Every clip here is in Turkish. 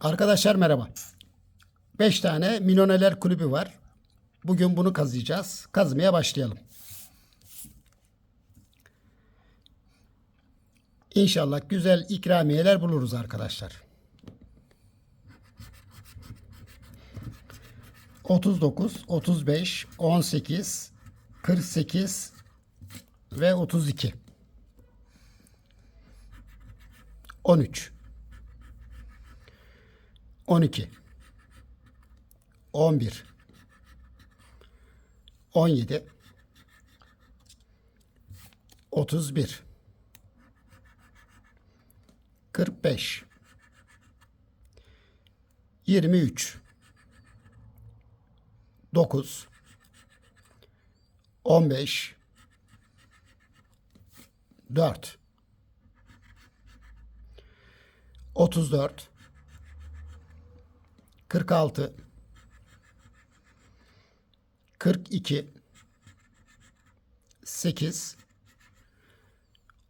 Arkadaşlar merhaba. 5 tane Minoneler kulübü var. Bugün bunu kazıyacağız. Kazmaya başlayalım. İnşallah güzel ikramiyeler buluruz arkadaşlar. 39, 35, 18, 48 ve 32. 13 12 11 17 31 45 23 9 15 4 34 46 42 8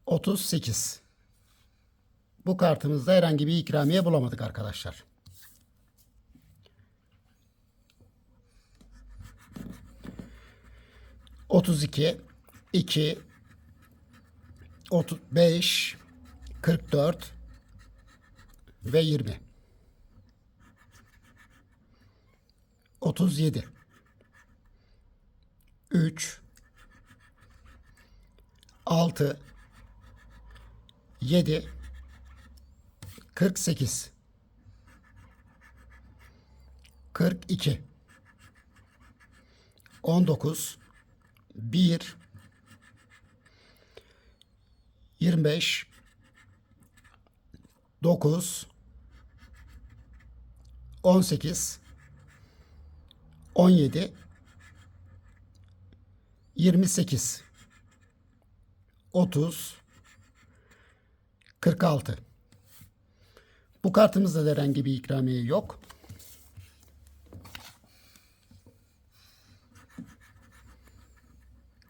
38 Bu kartımızda herhangi bir ikramiye bulamadık arkadaşlar. Otuz iki, iki, otuz beş, kırk dört ve yirmi. 37 3 6 7 48 42 19 1 25 9 18 17 28 30 46 Bu kartımızda da herhangi bir ikramiye yok.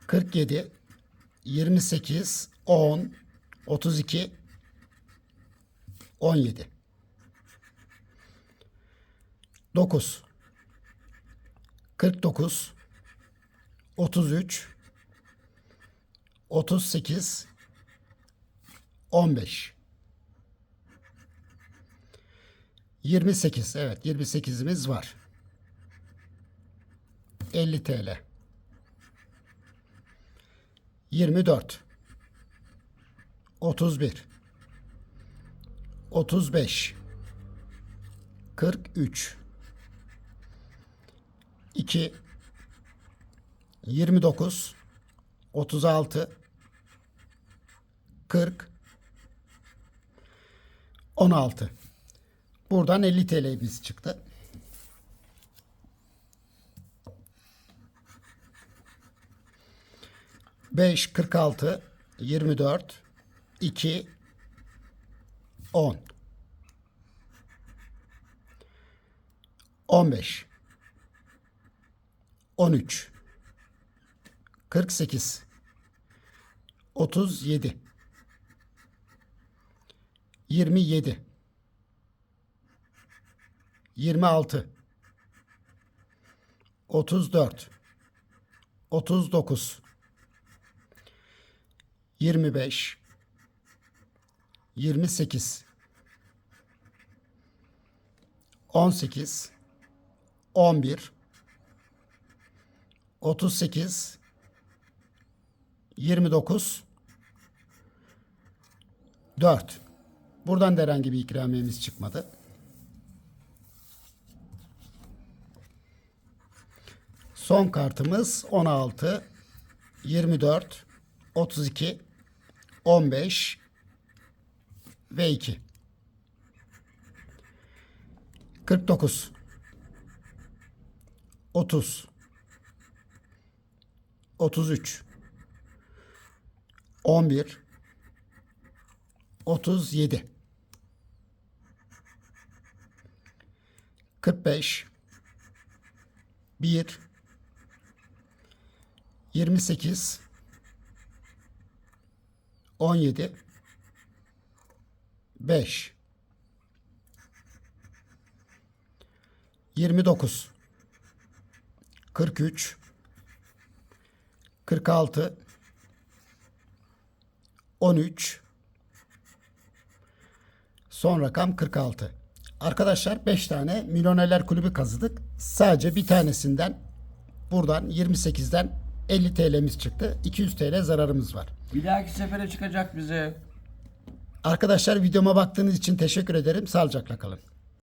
Kırk yedi, yirmi sekiz, on, otuz iki, on yedi. Dokuz kırk dokuz, otuz üç, otuz sekiz, on beş. 28 evet 28'imiz var. 50 TL. 24 31 35 43 2 29 36 40 16 Buradan 50 TL'miz çıktı. Beş, kırk altı, yirmi dört, iki, on. On beş, on üç, kırk sekiz, otuz yedi, yirmi yedi. 26 34 39 25 28 18 11 38 29 4 Buradan da herhangi bir ikramiyemiz çıkmadı. Son kartımız 16, 24, 32, 15 ve 2. 49, 30, 33, 11, 37, 45, 1, 28 17 5 29 43 46 13 Son rakam 46. Arkadaşlar 5 tane Milyonerler Kulübü kazıdık. Sadece bir tanesinden buradan 28'den 50 TL'miz çıktı. 200 TL zararımız var. Bir dahaki sefere çıkacak bize. Arkadaşlar videoma baktığınız için teşekkür ederim. Sağlıcakla kalın.